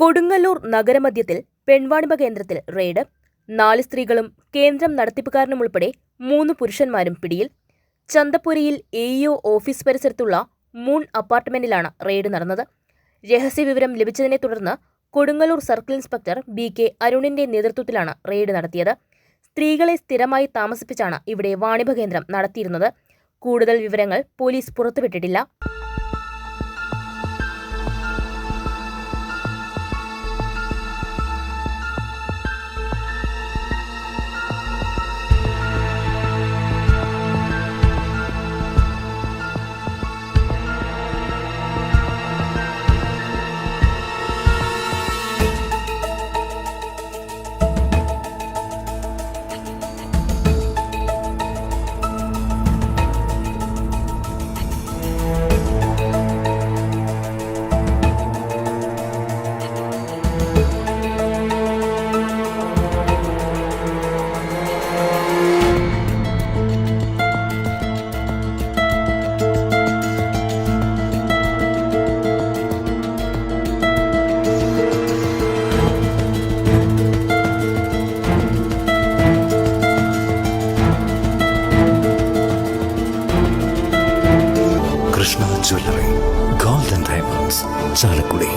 കൊടുങ്ങല്ലൂർ നഗരമധ്യത്തിൽ പെൺവാണിഭ കേന്ദ്രത്തിൽ റെയ്ഡ് നാല് സ്ത്രീകളും കേന്ദ്രം നടത്തിപ്പുകാരനും ഉൾപ്പെടെ മൂന്ന് പുരുഷന്മാരും പിടിയിൽ. ചന്തപ്പുരിയിൽ എ ഓഫീസ് പരിസരത്തുള്ള മൂൺ അപ്പാർട്ട്മെന്റിലാണ് റെയ്ഡ് നടന്നത്. രഹസ്യവിവരം ലഭിച്ചതിനെ തുടർന്ന് Kodungallur circle inspector B K അരുണിന്റെ നേതൃത്വത്തിലാണ് റെയ്ഡ് നടത്തിയത്. സ്ത്രീകളെ സ്ഥിരമായി താമസിപ്പിച്ചാണ് ഇവിടെ വാണിഭ കേന്ദ്രം നടത്തിയിരുന്നത്. കൂടുതൽ വിവരങ്ങൾ police പുറത്തുവിട്ടിട്ടില്ല. Jewellery golden diamonds Chalakudy.